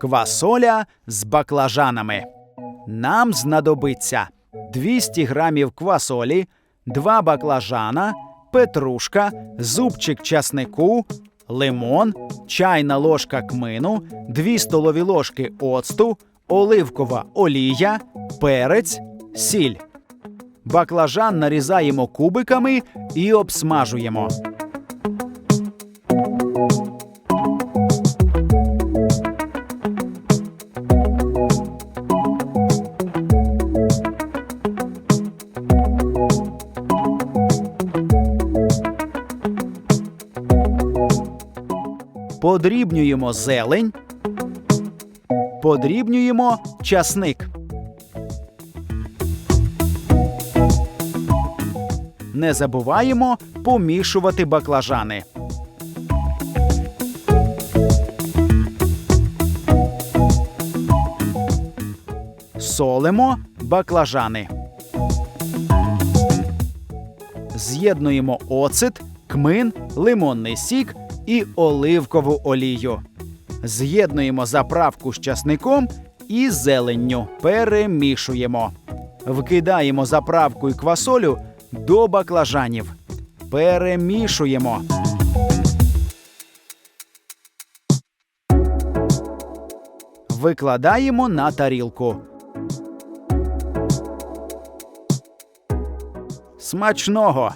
Квасоля з баклажанами. Нам знадобиться 200 грамів квасолі, 2 баклажана, петрушка, зубчик часнику, лимон, чайна ложка кмину, 2 столові ложки оцту, оливкова олія, перець, сіль. Баклажан нарізаємо кубиками і обсмажуємо. Подрібнюємо зелень. Подрібнюємо часник. Не забуваємо помішувати баклажани. Солимо баклажани. З'єднуємо оцет, кмин, лимонний сік і оливкову олію. З'єднуємо заправку з часником і зеленню. Перемішуємо. Вкидаємо заправку і квасолю до баклажанів. Перемішуємо. Викладаємо на тарілку. Смачного!